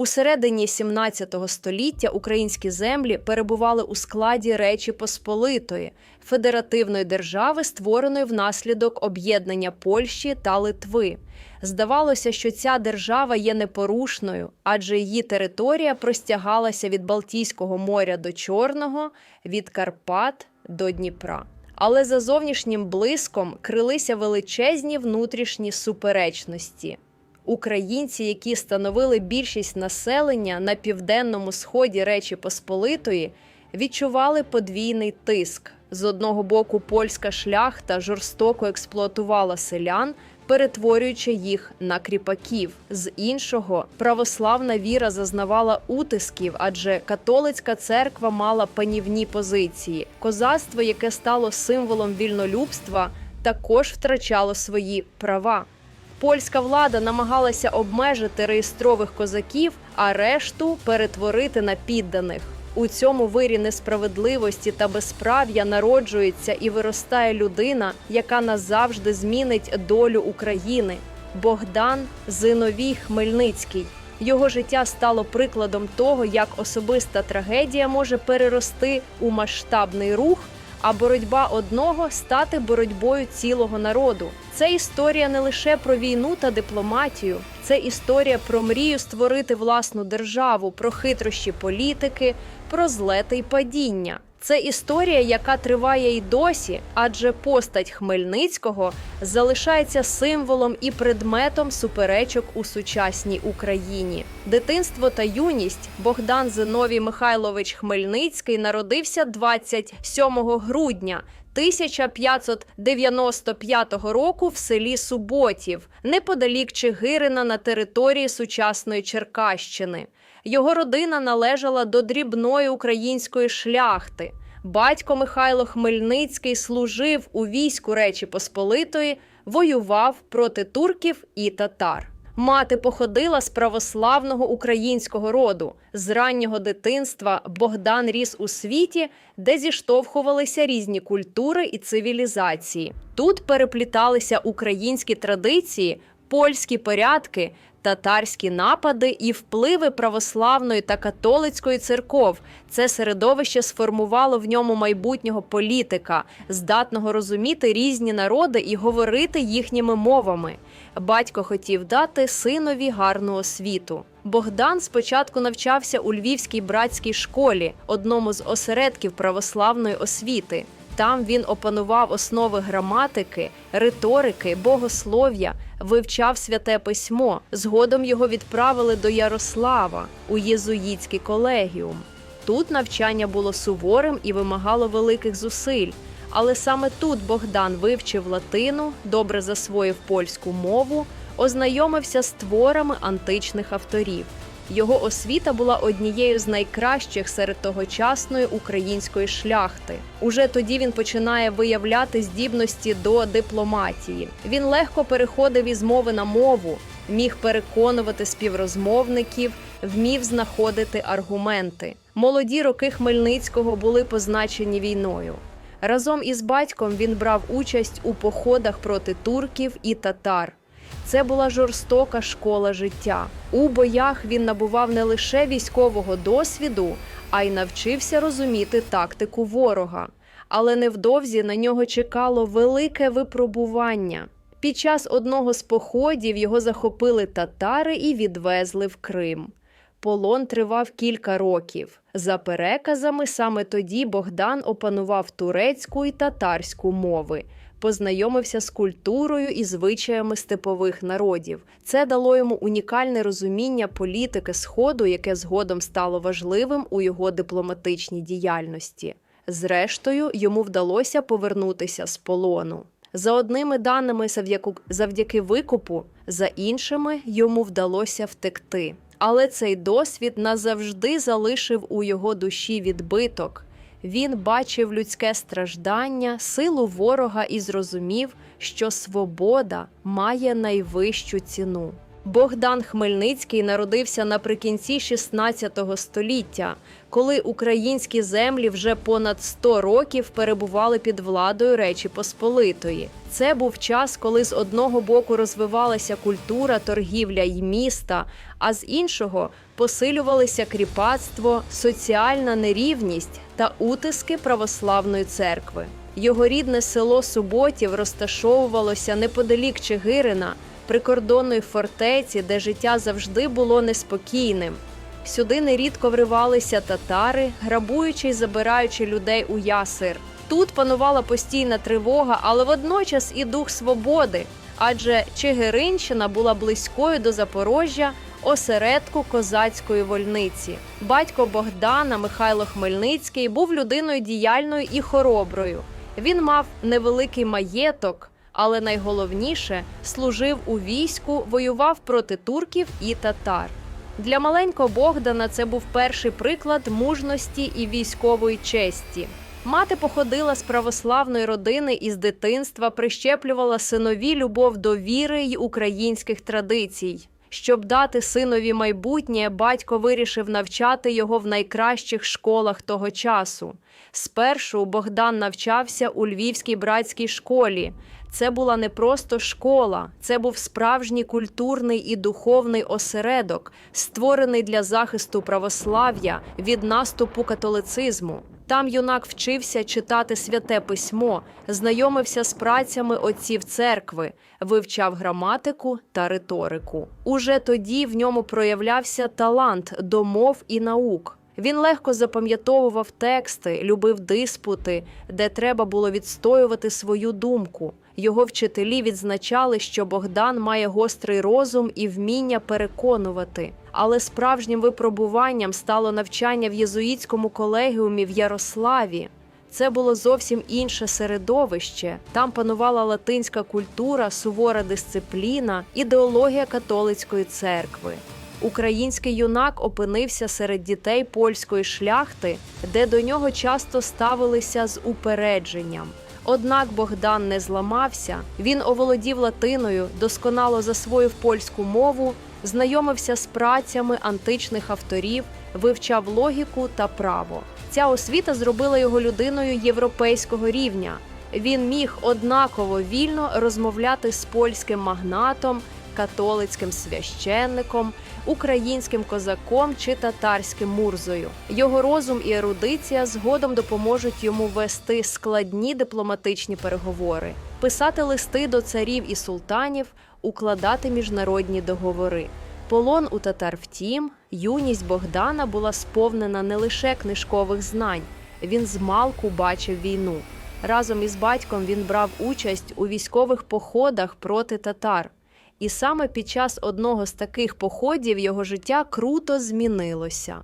У середині 17 століття українські землі перебували у складі Речі Посполитої, федеративної держави, створеної внаслідок об'єднання Польщі та Литви. Здавалося, що ця держава є непорушною, адже її територія простягалася від Балтійського моря до Чорного, від Карпат до Дніпра. Але за зовнішнім блиском крилися величезні внутрішні суперечності. Українці, які становили більшість населення на південному сході Речі Посполитої, відчували подвійний тиск. З одного боку, польська шляхта жорстоко експлуатувала селян, перетворюючи їх на кріпаків. З іншого, православна віра зазнавала утисків, адже католицька церква мала панівні позиції. Козацтво, яке стало символом вільнолюбства, також втрачало свої права. Польська влада намагалася обмежити реєстрових козаків, а решту перетворити на підданих. У цьому вирі несправедливості та безправ'я народжується і виростає людина, яка назавжди змінить долю України. Богдан Зиновій Хмельницький. Його життя стало прикладом того, як особиста трагедія може перерости у масштабний рух, а боротьба одного стати боротьбою цілого народу. Це історія не лише про війну та дипломатію, це історія про мрію створити власну державу, про хитрощі політики, про злети й падіння. Це історія, яка триває й досі, адже постать Хмельницького залишається символом і предметом суперечок у сучасній Україні. Дитинство та юність Богдан Зиновій Михайлович Хмельницький народився 27 грудня. 1595 року в селі Суботів, неподалік Чигирина на території сучасної Черкащини. Його родина належала до дрібної української шляхти. Батько Михайло Хмельницький служив у війську Речі Посполитої, воював проти турків і татар. Мати походила з православного українського роду. З раннього дитинства Богдан ріс у світі, де зіштовхувалися різні культури і цивілізації. Тут перепліталися українські традиції, польські порядки, татарські напади і впливи православної та католицької церков. Це середовище сформувало в ньому майбутнього політика, здатного розуміти різні народи і говорити їхніми мовами. Батько хотів дати синові гарну освіту. Богдан спочатку навчався у Львівській братській школі, одному з осередків православної освіти. Там він опанував основи граматики, риторики, богослов'я, вивчав святе письмо. Згодом його відправили до Ярослава у єзуїтський колегіум. Тут навчання було суворим і вимагало великих зусиль. Але саме тут Богдан вивчив латину, добре засвоїв польську мову, ознайомився з творами античних авторів. Його освіта була однією з найкращих серед тогочасної української шляхти. Уже тоді він починає виявляти здібності до дипломатії. Він легко переходив із мови на мову, міг переконувати співрозмовників, вмів знаходити аргументи. Молоді роки Хмельницького були позначені війною. Разом із батьком він брав участь у походах проти турків і татар. Це була жорстока школа життя. У боях він набував не лише військового досвіду, а й навчився розуміти тактику ворога. Але невдовзі на нього чекало велике випробування. Під час одного з походів його захопили татари і відвезли в Крим. Полон тривав кілька років. За переказами, саме тоді Богдан опанував турецьку і татарську мови, познайомився з культурою і звичаями степових народів. Це дало йому унікальне розуміння політики Сходу, яке згодом стало важливим у його дипломатичній діяльності. Зрештою, йому вдалося повернутися з полону. За одними даними, завдяки викупу, за іншими йому вдалося втекти. Але цей досвід назавжди залишив у його душі відбиток. Він бачив людське страждання, силу ворога і зрозумів, що свобода має найвищу ціну. Богдан Хмельницький народився наприкінці 16 століття, коли українські землі вже понад 100 років перебували під владою Речі Посполитої. Це був час, коли з одного боку розвивалася культура, торгівля й міста, а з іншого посилювалися кріпацтво, соціальна нерівність та утиски православної церкви. Його рідне село Суботів розташовувалося неподалік Чигирина, прикордонної фортеці, де життя завжди було неспокійним. Сюди нерідко вривалися татари, грабуючи й забираючи людей у ясир. Тут панувала постійна тривога, але водночас і дух свободи, адже Чигиринщина була близькою до Запорожжя, осередку козацької вольниці. Батько Богдана Михайло Хмельницький був людиною діяльною і хороброю. Він мав невеликий маєток, але найголовніше служив у війську, воював проти турків і татар. Для маленького Богдана це був перший приклад мужності і військової честі. Мати походила з православної родини і з дитинства прищеплювала синові любов до віри й українських традицій. Щоб дати синові майбутнє, батько вирішив навчати його в найкращих школах того часу. Спершу Богдан навчався у Львівській братській школі. Це була не просто школа, це був справжній культурний і духовний осередок, створений для захисту православ'я від наступу католицизму. Там юнак вчився читати святе письмо, знайомився з працями отців церкви, вивчав граматику та риторику. Уже тоді в ньому проявлявся талант до мов і наук. Він легко запам'ятовував тексти, любив диспути, де треба було відстоювати свою думку. Його вчителі відзначали, що Богдан має гострий розум і вміння переконувати. Але справжнім випробуванням стало навчання в єзуїтському колегіумі в Ярославі. Це було зовсім інше середовище. Там панувала латинська культура, сувора дисципліна, ідеологія католицької церкви. Український юнак опинився серед дітей польської шляхти, де до нього часто ставилися з упередженням. Однак Богдан не зламався, він оволодів латиною, досконало засвоїв польську мову, знайомився з працями античних авторів, вивчав логіку та право. Ця освіта зробила його людиною європейського рівня. Він міг однаково вільно розмовляти з польським магнатом, католицьким священником, українським козаком чи татарським мурзою. Його розум і ерудиція згодом допоможуть йому вести складні дипломатичні переговори, писати листи до царів і султанів, укладати міжнародні договори. Полон у татар втім, юність Богдана була сповнена не лише книжкових знань, він змалку бачив війну. Разом із батьком він брав участь у військових походах проти татар. І саме під час одного з таких походів його життя круто змінилося.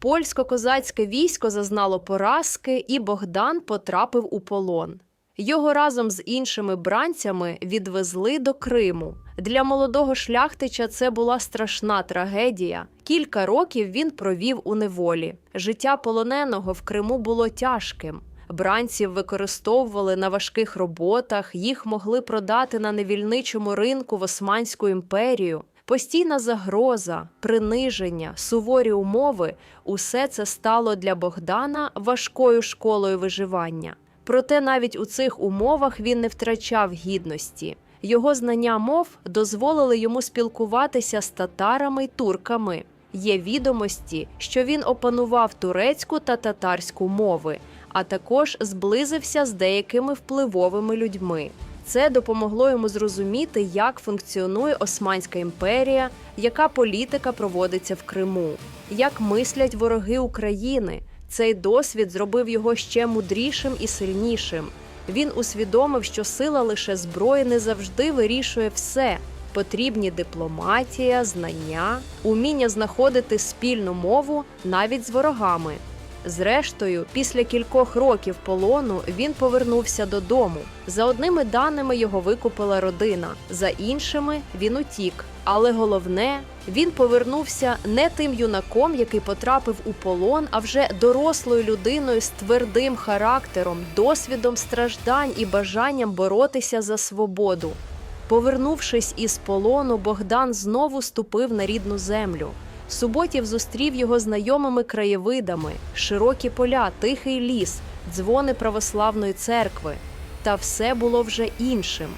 Польсько-козацьке військо зазнало поразки, і Богдан потрапив у полон. Його разом з іншими бранцями відвезли до Криму. Для молодого шляхтича це була страшна трагедія. Кілька років він провів у неволі. Життя полоненого в Криму було тяжким. Бранців використовували на важких роботах, їх могли продати на невільничому ринку в Османську імперію. Постійна загроза, приниження, суворі умови усе це стало для Богдана важкою школою виживання. Проте навіть у цих умовах він не втрачав гідності. Його знання мов дозволили йому спілкуватися з татарами й турками. Є відомості, що він опанував турецьку та татарську мови, а також зблизився з деякими впливовими людьми. Це допомогло йому зрозуміти, як функціонує Османська імперія, яка політика проводиться в Криму, як мислять вороги України. Цей досвід зробив його ще мудрішим і сильнішим. Він усвідомив, що сила лише зброї не завжди вирішує все. Потрібні дипломатія, знання, уміння знаходити спільну мову навіть з ворогами. Зрештою, після кількох років полону він повернувся додому. За одними даними його викупила родина, за іншими він утік. Але головне, він повернувся не тим юнаком, який потрапив у полон, а вже дорослою людиною з твердим характером, досвідом страждань і бажанням боротися за свободу. Повернувшись із полону, Богдан знову ступив на рідну землю. Суботів зустрів його знайомими краєвидами, широкі поля, тихий ліс, дзвони православної церкви. Та все було вже іншим.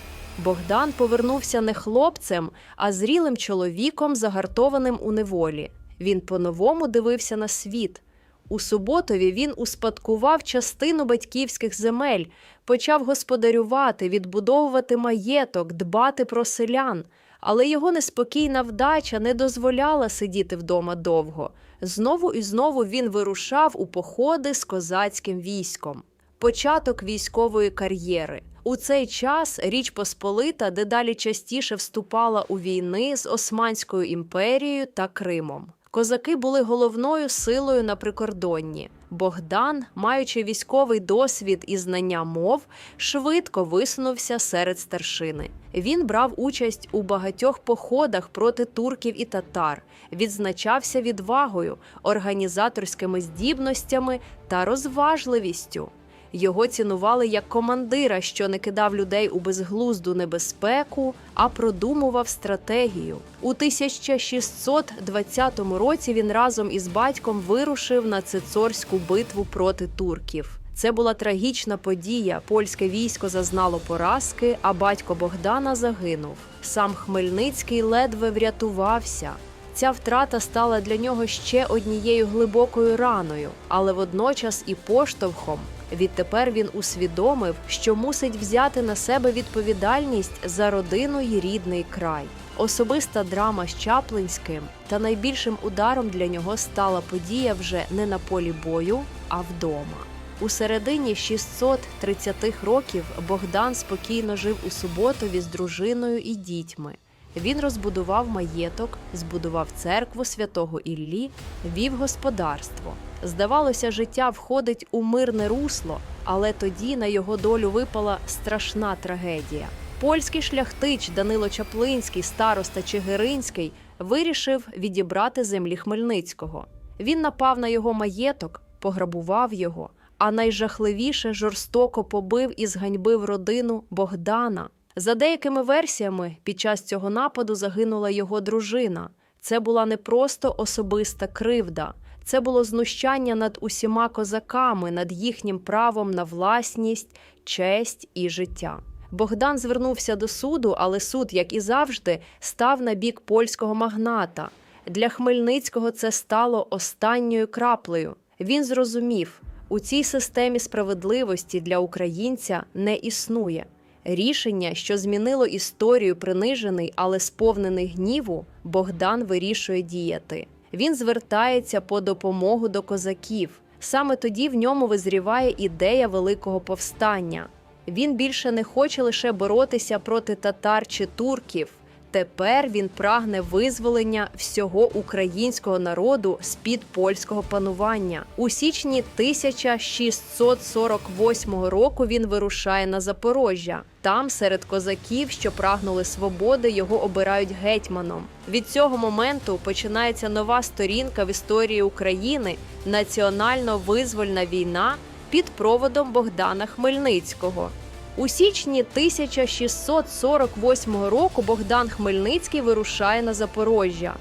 Богдан повернувся не хлопцем, а зрілим чоловіком, загартованим у неволі. Він по-новому дивився на світ. У Суботові він успадкував частину батьківських земель, почав господарювати, відбудовувати маєток, дбати про селян. Але його неспокійна вдача не дозволяла сидіти вдома довго. Знову і знову він вирушав у походи з козацьким військом. Початок військової кар'єри. У цей час Річ Посполита дедалі частіше вступала у війни з Османською імперією та Кримом. Козаки були головною силою на прикордонні. Богдан, маючи військовий досвід і знання мов, швидко висунувся серед старшини. Він брав участь у багатьох походах проти турків і татар, відзначався відвагою, організаторськими здібностями та розважливістю. Його цінували як командира, що не кидав людей у безглузду небезпеку, а продумував стратегію. У 1620 році він разом із батьком вирушив на Цицорську битву проти турків. Це була трагічна подія. Польське військо зазнало поразки, а батько Богдана загинув. Сам Хмельницький ледве врятувався. Ця втрата стала для нього ще однією глибокою раною, але водночас і поштовхом. Відтепер він усвідомив, що мусить взяти на себе відповідальність за родину й рідний край. Особиста драма з Чаплинським та найбільшим ударом для нього стала подія вже не на полі бою, а вдома. У середині 630-х років Богдан спокійно жив у Суботові з дружиною і дітьми. Він розбудував маєток, збудував церкву святого Іллі, вів господарство. Здавалося, життя входить у мирне русло, але тоді на його долю випала страшна трагедія. Польський шляхтич Данило Чаплинський, староста Чигиринський, вирішив відібрати землі Хмельницького. Він напав на його маєток, пограбував його, а найжахливіше жорстоко побив і зганьбив родину Богдана. За деякими версіями, під час цього нападу загинула його дружина. Це була не просто особиста кривда, це було знущання над усіма козаками, над їхнім правом на власність, честь і життя. Богдан звернувся до суду, але суд, як і завжди, став на бік польського магната. Для Хмельницького це стало останньою краплею. Він зрозумів, у цій системі справедливості для українця не існує. Рішення, що змінило історію принижений, але сповнений гніву, Богдан вирішує діяти. Він звертається по допомогу до козаків. Саме тоді в ньому визріває ідея великого повстання. Він більше не хоче лише боротися проти татар чи турків. Тепер він прагне визволення всього українського народу з під польського панування. У січні 1648 року він вирушає на Запорожжя. Там, серед козаків, що прагнули свободи, його обирають гетьманом. Від цього моменту починається нова сторінка в історії України національно-визвольна війна під проводом Богдана Хмельницького. У січні 1648 року Богдан Хмельницький вирушає на Запорожжя.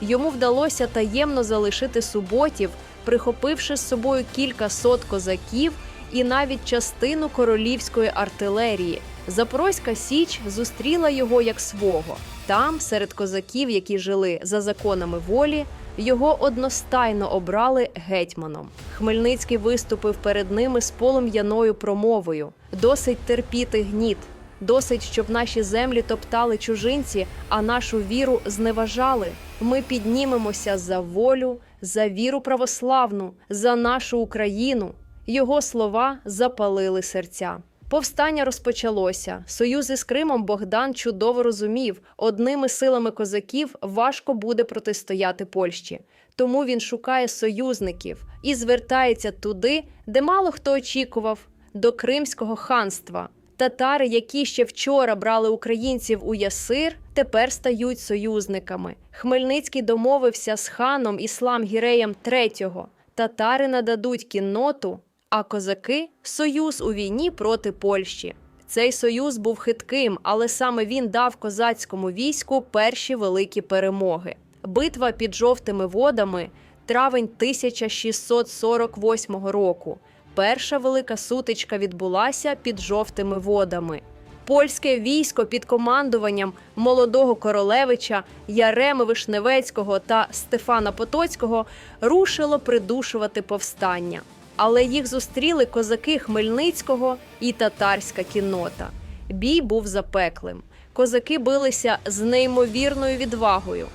Йому вдалося таємно залишити суботів, прихопивши з собою кілька сот козаків і навіть частину королівської артилерії. Запорозька Січ зустріла його як свого. Там, серед козаків, які жили за законами волі, його одностайно обрали гетьманом. Хмельницький виступив перед ними з полум'яною промовою: досить терпіти гніт, досить, щоб наші землі топтали чужинці, а нашу віру зневажали. Ми піднімемося за волю, за віру православну, за нашу Україну. Його слова запалили серця. Повстання розпочалося. Союзи з Кримом Богдан чудово розумів, одними силами козаків важко буде протистояти Польщі. Тому він шукає союзників і звертається туди, де мало хто очікував до Кримського ханства. Татари, які ще вчора брали українців у Ясир, тепер стають союзниками. Хмельницький домовився з ханом Іслам Гіреєм III. Татари нададуть кінноту, а козаки союз у війні проти Польщі. Цей союз був хитким, але саме він дав козацькому війську перші великі перемоги. Битва під жовтими водами, травень 1648 року. Перша велика сутичка відбулася під жовтими водами. Польське військо під командуванням молодого королевича Яреми Вишневецького та Стефана Потоцького рушило придушувати повстання. Але їх зустріли козаки Хмельницького і татарська кіннота. Бій був запеклим. Козаки билися з неймовірною відвагою.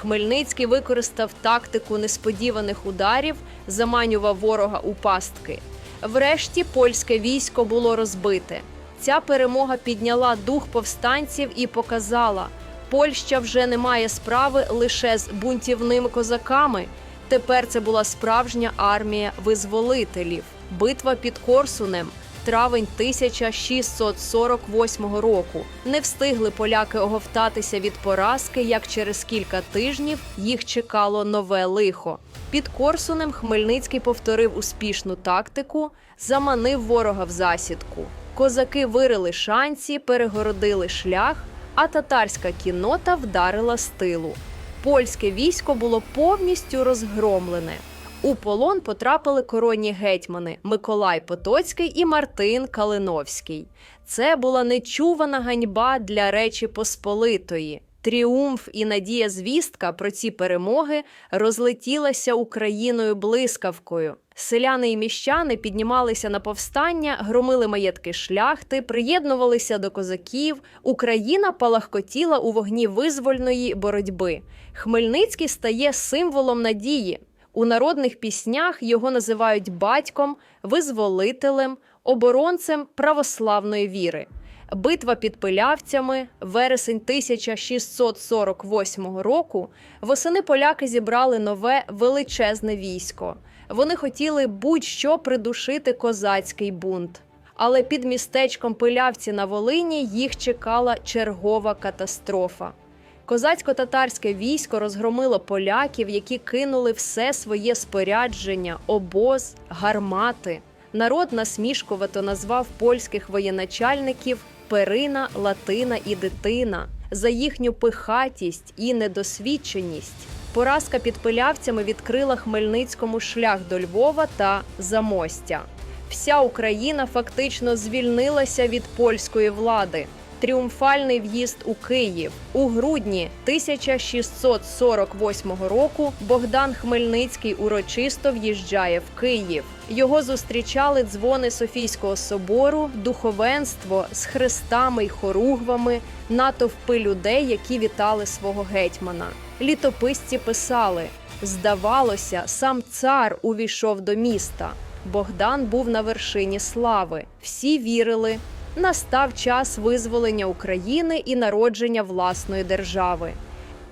Хмельницький використав тактику несподіваних ударів, заманював ворога у пастки. Врешті польське військо було розбите. Ця перемога підняла дух повстанців і показала, Польща вже не має справи лише з бунтівними козаками. Тепер це була справжня армія визволителів. Битва під Корсунем, травень 1648 року. Не встигли поляки оговтатися від поразки, як через кілька тижнів їх чекало нове лихо. Під Корсунем Хмельницький повторив успішну тактику, заманив ворога в засідку. Козаки вирили шанці, перегородили шлях, а татарська кіннота вдарила з тилу. Польське військо було повністю розгромлене. У полон потрапили коронні гетьмани Миколай Потоцький і Мартин Калиновський. Це була нечувана ганьба для Речі Посполитої. Тріумф і надія звістка про ці перемоги розлетілася Україною блискавкою. Селяни і міщани піднімалися на повстання, громили маєтки шляхти, приєднувалися до козаків. Україна палахкотіла у вогні визвольної боротьби. Хмельницький стає символом надії. У народних піснях його називають батьком, визволителем, оборонцем православної віри. Битва під пилявцями, вересень 1648 року. Восени поляки зібрали нове величезне військо. Вони хотіли будь-що придушити козацький бунт. Але під містечком Пилявці на Волині їх чекала чергова катастрофа. Козацько-татарське військо розгромило поляків, які кинули все своє спорядження, обоз, гармати. Народ насмішкувато назвав польських воєначальників перина, латина і дитина за їхню пихатість і недосвідченість. Поразка під пилявцями відкрила Хмельницькому шлях до Львова та Замостя. Вся Україна фактично звільнилася від польської влади. Тріумфальний в'їзд у Київ у грудні 1648 року Богдан Хмельницький урочисто в'їжджає в Київ. Його зустрічали дзвони Софійського собору, духовенство з хрестами й хоругвами, натовпи людей, які вітали свого гетьмана. Літописці писали: здавалося, сам цар увійшов до міста. Богдан був на вершині слави. Всі вірили. Настав час визволення України і народження власної держави.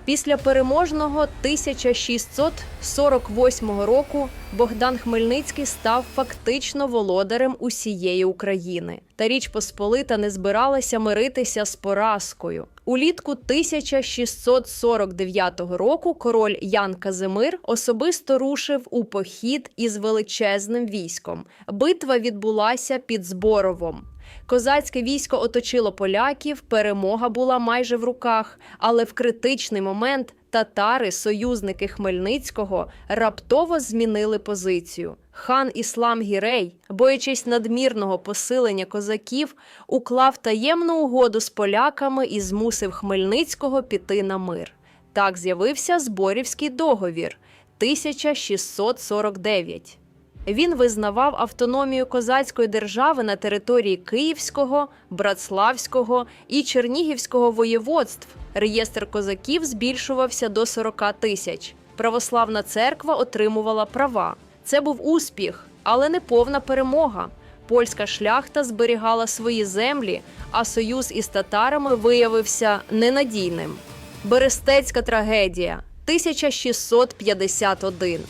Після переможного 1648 року Богдан Хмельницький став фактично володарем усієї України. Та Річ Посполита не збиралася миритися з поразкою. Улітку 1649 року король Ян Казимир особисто рушив у похід із величезним військом. Битва відбулася під Зборовом. Козацьке військо оточило поляків, перемога була майже в руках, але в критичний момент татари, союзники Хмельницького, раптово змінили позицію. Хан Іслам Гірей, боячись надмірного посилення козаків, уклав таємну угоду з поляками і змусив Хмельницького піти на мир. Так з'явився Зборівський договір 1649. Він визнавав автономію козацької держави на території Київського, Братславського і Чернігівського воєводств. Реєстр козаків збільшувався до 40 тисяч. Православна церква отримувала права. Це був успіх, але не повна перемога. Польська шляхта зберігала свої землі, а союз із татарами виявився ненадійним. Берестецька трагедія 1651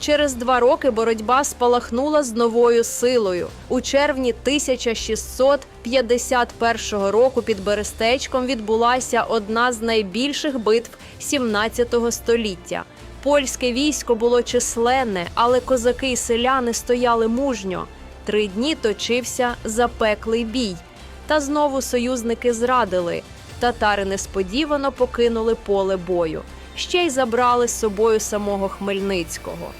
Через два роки боротьба спалахнула з новою силою. У червні 1651 року під Берестечком відбулася одна з найбільших битв 17 століття. Польське військо було численне, але козаки й селяни стояли мужньо. Три дні точився запеклий бій. Та знову союзники зрадили. Татари несподівано покинули поле бою. Ще й забрали з собою самого Хмельницького.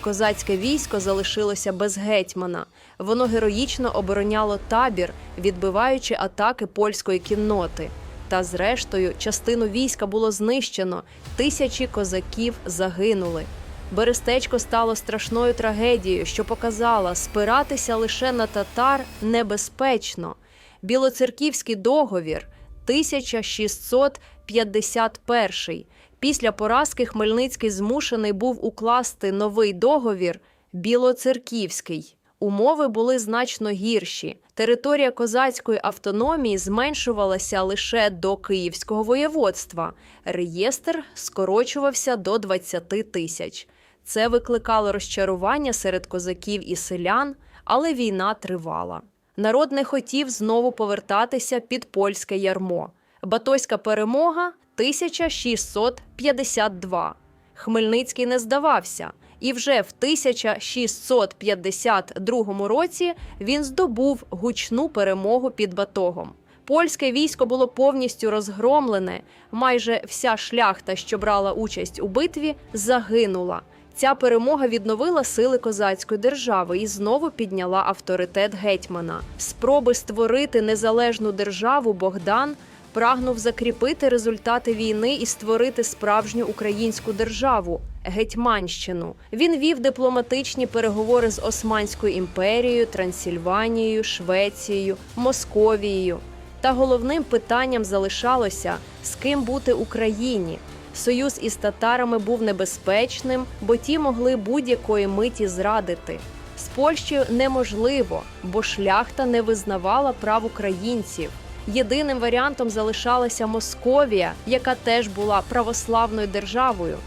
козацьке військо залишилося без гетьмана. Воно героїчно обороняло табір, відбиваючи атаки польської кінноти. Та зрештою частину війська було знищено, тисячі козаків загинули. Берестечко стало страшною трагедією, що показала, спиратися лише на татар небезпечно. Білоцерківський договір 1651. Після поразки Хмельницький змушений був укласти новий договір Білоцерківський. Умови були значно гірші. Територія козацької автономії зменшувалася лише до Київського воєводства. Реєстр скорочувався до 20 тисяч. Це викликало розчарування серед козаків і селян, але війна тривала. Народ не хотів знову повертатися під польське ярмо. Батойська перемога 1652. Хмельницький не здавався, і вже в 1652 році він здобув гучну перемогу під Батогом. Польське військо було повністю розгромлене. Майже вся шляхта, що брала участь у битві, загинула. Ця перемога відновила сили козацької держави і знову підняла авторитет гетьмана. Спроби створити незалежну державу Богдан прагнув закріпити результати війни і створити справжню українську державу Гетьманщину. Він вів дипломатичні переговори з Османською імперією, Трансильванією, Швецією, Московією. Та головним питанням залишалося з ким бути Україні. Союз із татарами був небезпечним, бо ті могли будь-якої миті зрадити. З Польщею неможливо, бо шляхта не визнавала прав українців. Єдиним варіантом залишалася Московія, яка теж була православною державою.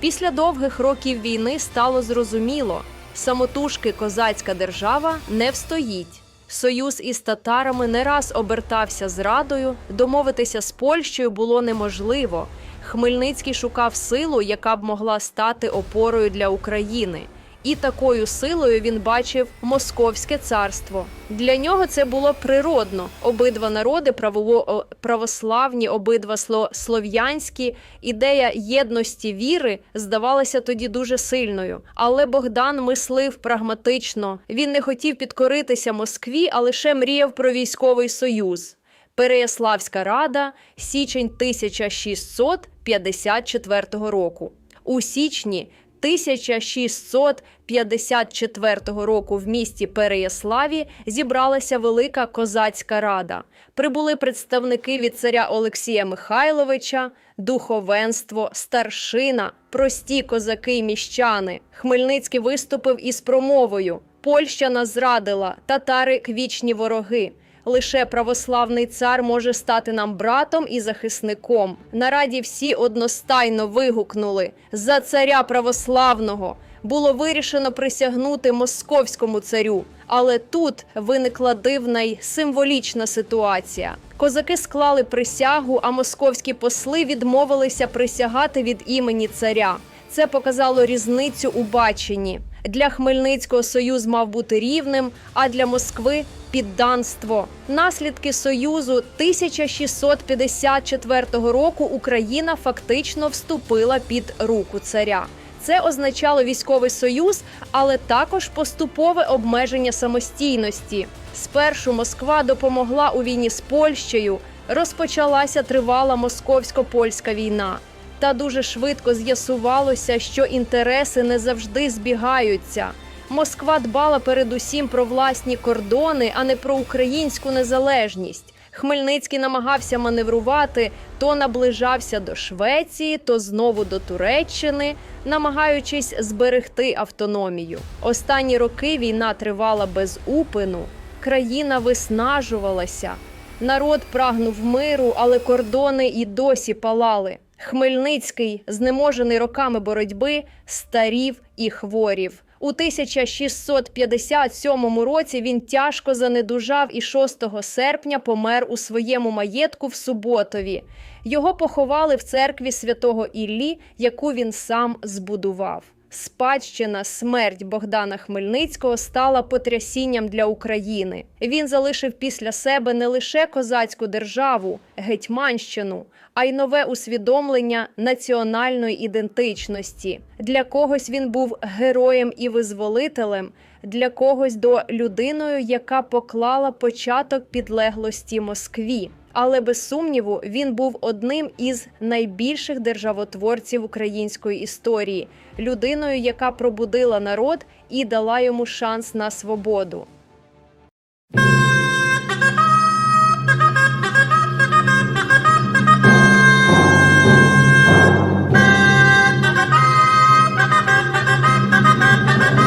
Після довгих років війни стало зрозуміло, самотужки козацька держава не встоїть. Союз із татарами не раз обертався зрадою, домовитися з Польщею було неможливо. Хмельницький шукав силу, яка б могла стати опорою для України. І такою силою він бачив Московське царство. Для нього це було природно. Обидва народи православні, обидва слов'янські. Ідея єдності віри здавалася тоді дуже сильною. Але Богдан мислив прагматично. Він не хотів підкоритися Москві, а лише мріяв про військовий союз. Переяславська рада, січень 1654 року. У січні 1654 року в місті Переяславі зібралася велика козацька рада. Прибули представники від царя Олексія Михайловича, духовенство, старшина, прості козаки й міщани. Хмельницький виступив із промовою: Польща нас зрадила, татари квічні вороги. Лише православний цар може стати нам братом і захисником. На раді всі одностайно вигукнули за царя православного. Було вирішено присягнути московському царю. Але тут виникла дивна й символічна ситуація. Козаки склали присягу, а московські посли відмовилися присягати від імені царя. Це показало різницю у баченні. Для Хмельницького союз мав бути рівним, а для Москви підданство. Наслідки союзу 1654 року Україна фактично вступила під руку царя. Це означало військовий союз, але також поступове обмеження самостійності. Спершу Москва допомогла у війні з Польщею. Розпочалася тривала московсько-польська війна. Та дуже швидко з'ясувалося, що інтереси не завжди збігаються. Москва дбала передусім про власні кордони, а не про українську незалежність. Хмельницький намагався маневрувати, то наближався до Швеції, то знову до Туреччини, намагаючись зберегти автономію. Останні роки війна тривала без упину, країна виснажувалася. Народ прагнув миру, але кордони і досі палали. Хмельницький, знеможений роками боротьби, старів і хворів. У 1657 році він тяжко занедужав і 6 серпня помер у своєму маєтку в Суботові. Його поховали в церкві святого Іллі, яку він сам збудував. Спадщина смерть Богдана Хмельницького стала потрясінням для України. Він залишив після себе не лише козацьку державу, гетьманщину, а й нове усвідомлення національної ідентичності. Для когось він був героєм і визволителем, для когось до людиною, яка поклала початок підлеглості Москві. Але без сумніву він був одним із найбільших державотворців української історії, людиною, яка пробудила народ і дала йому шанс на свободу.